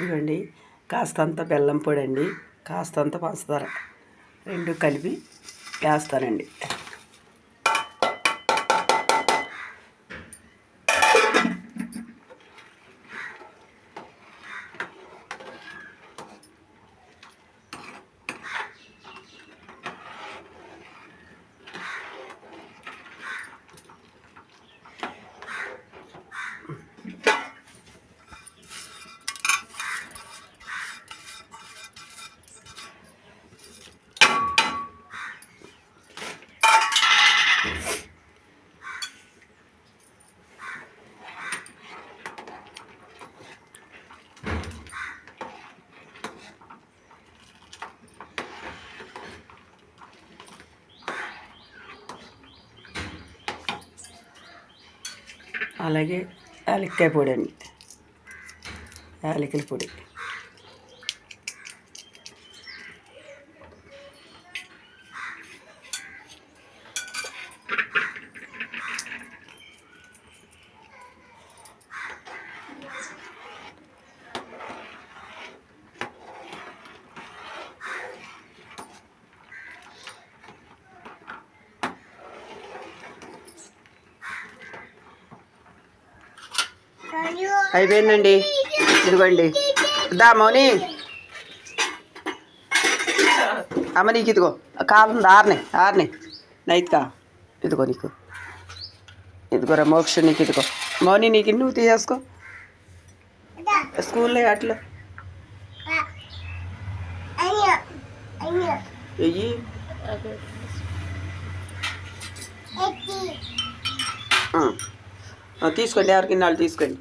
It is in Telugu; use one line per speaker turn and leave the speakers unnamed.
ఇదిగోండి కాస్తంత బెల్లం పొడి అండి కాస్తంత పంచదార రెండు కలిపి వేస్తానండి. అలాగే యాలక్కాయ పొడి అండి. యాలకుల పొడి. అయిపోయిందండి. ఇదిగోండి. దా మౌని. అమ్మ నీకు ఇదిగో. కాలం ఆరని ఆరని. నైట్కా ఇదిగో నీకు. ఇదిగోరా మోక్ష నీకు ఇదిగో. మౌని నీకు నువ్వు తీసేసుకో. స్కూల్లో అట్లా. వెయ్యి తీసుకోండి ఎవరికి వాళ్ళు తీసుకోండి